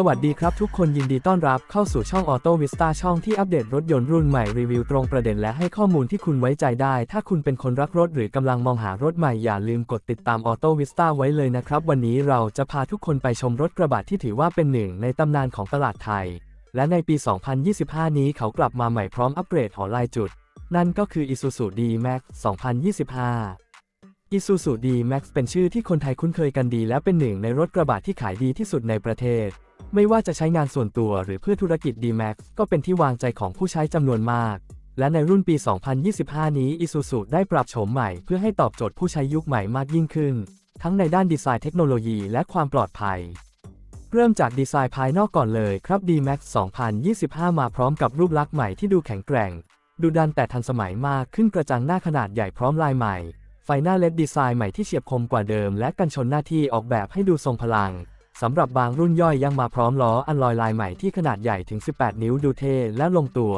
สวัสดีครับทุกคนยินดีต้อนรับเข้าสู่ช่อง Auto Vista ช่องที่อัปเดตรถยนต์รุ่นใหม่รีวิวตรงประเด็นและให้ข้อมูลที่คุณไว้ใจได้ ถ้าคุณเป็นคนรักรถหรือกำลังมองหารถใหม่อย่าลืมกดติดตาม Auto Vista ไว้เลยนะครับ วันนี้เราจะพาทุกคนไปชมรถกระบะที่ถือว่าเป็นหนึ่งในตำนานของตลาดไทย และในปี 2025 นี้เขากลับมาใหม่พร้อมอัปเกรดหอลายจุด นั่นก็คือ Isuzu D-Max 2025 Isuzu D-Max เป็นชื่อที่คนไทยคุ้นเคยกันดีและเป็นหนึ่งในรถกระบะที่ขายดีที่สุดในประเทศ ไม่ว่าจะใช้งานส่วนตัวหรือเพื่อธุรกิจ D-Max ก็เป็นที่วางใจของผู้ใช้จำนวนมาก และในรุ่นปี 2025 นี้ Isuzu ได้ปรับโฉมใหม่เพื่อให้ตอบโจทย์ผู้ใช้ยุคใหม่มากยิ่งขึ้น ทั้งในด้านดีไซน์เทคโนโลยีและความปลอดภัย เริ่มจากดีไซน์ภายนอกก่อนเลยครับ D-Max 2025 มาพร้อมกับรูปลักษณ์ใหม่ที่ดูแข็งแกร่ง ดูดันแต่ทันสมัยมากขึ้นกระจังหน้าขนาดใหญ่พร้อมลายใหม่ ไฟหน้าเลดดีไซน์ใหม่ที่เฉียบคมกว่าเดิม และกันชนหน้าที่ออกแบบให้ดูทรงพลัง สำหรับบางรุ่นย่อยยังมาพร้อมล้ออันลอยลายใหม่ที่ขนาดใหญ่ถึง 18 นิ้วดูเท่และลงตัว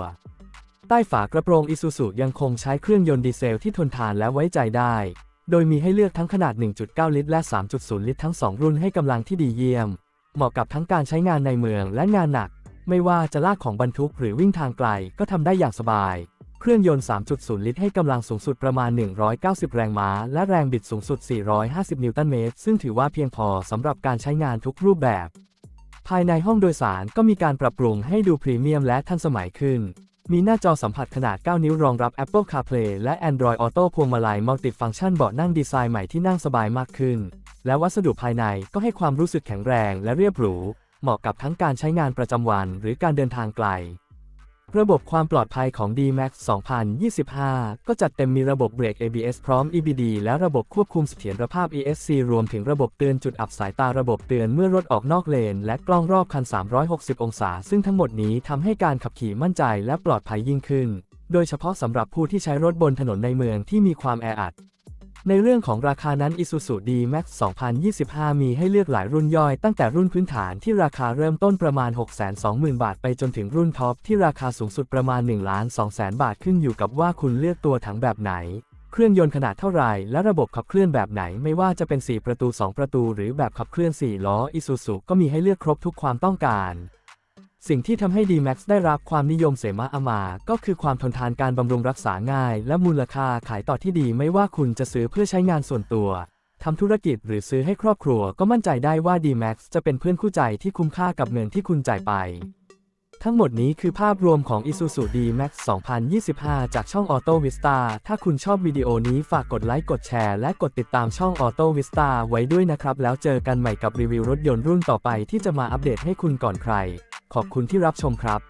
ใต้ฝากระโปรงอิซูซุยังคงใช้เครื่องยนต์ดีเซลที่ทนทานและไว้ใจได้ โดยมีให้เลือกทั้งขนาด 1.9 ลิตร และ 3.0 ลิตรทั้ง 2 รุ่นให้กำลังที่ดีเยี่ยม เหมาะกับทั้งการใช้งานในเมืองและงานหนัก ไม่ว่าจะลากของบรรทุกหรือวิ่งทางไกลก็ทำได้อย่างสบาย เครื่องยนต์ 3.0 ลิตรให้กำลังสูงสุดประมาณ 190 แรงม้า และแรงบิดสูงสุด 450 นิวตันเมตร ซึ่งถือว่าเพียงพอสำหรับการใช้งานทุกรูปแบบ ภายในห้องโดยสารก็มีการปรับปรุงให้ดูพรีเมียมและทันสมัยขึ้น มีหน้าจอสัมผัสขนาด 9 นิ้วรองรับ Apple CarPlay และ Android Auto พวงมาลัยมัลติฟังก์ชันเบาะนั่งดีไซน์ใหม่ที่นั่งสบายมากขึ้น และวัสดุภายในก็ให้ความรู้สึกแข็งแรงและเรียบหรู เหมาะกับทั้งการใช้งานประจำวัน หรือการเดินทางไกล ระบบความปลอดภัยของ D-Max 2025 ก็จัดเต็มมีระบบเบรก ABS พร้อม EBD และระบบควบคุมเสถียรภาพ ESC รวมถึงระบบเตือนจุดอับสายตาระบบเตือนเมื่อรถออกนอกเลน และกล้องรอบคัน 360 องศา ซึ่งทั้งหมดนี้ทำให้การขับขี่มั่นใจและปลอดภัยยิ่งขึ้น โดยเฉพาะสำหรับผู้ที่ใช้รถบนถนนในเมืองที่มีความแออัด ในเรื่องของราคานั้น Isuzu D-Max 2025 มีให้เลือกหลายรุ่นย่อยตั้งแต่รุ่นพื้นฐานที่ราคาเริ่มต้นประมาณ 620,000 บาท ไปจนถึงรุ่นท็อปที่ราคาสูงสุดประมาณ 1 2 0 0 0 0 บาทขึ้นอยู่กับว่าคุณเลือกตัวถังแบบไหน เครื่องยนต์ขนาดเท่าไหร่ และระบบขับเคลื่อนแบบไหนไม่ว่าจะเป็น 4 ประตู 2 ประตู หรือแบบขับเคลื่อน 4 ล้อ Isuzu ก็มีให้เลือกครบทุกความต้องการ สิ่งที่ทำให้ D-Max ได้รับความนิยมเสมาอามา ก็คือความทนทานการบำรุงรักษาง่าย และมูลค่าขายต่อที่ดีไม่ว่าคุณจะซื้อเพื่อใช้งานส่วนตัวทำธุรกิจหรือซื้อให้ครอบครัวก็มั่นใจได้ว่า D-Max จะเป็นเพื่อนคู่ใจที่คุ้มค่ากับเงินที่คุณจ่ายไป ทั้งหมดนี้คือภาพรวมของ Isuzu D-Max 2025 จากช่อง Auto Vista ถ้าคุณชอบวิดีโอนี้ฝากกดไลค์กดแชร์และกดติดตามช่อง Auto Vista ไว้ด้วยนะครับ แล้วเจอกันใหม่กับรีวิวรถยนต์รุ่นต่อไปที่จะมาอัปเดตให้คุณก่อนใคร ขอบคุณที่รับชมครับ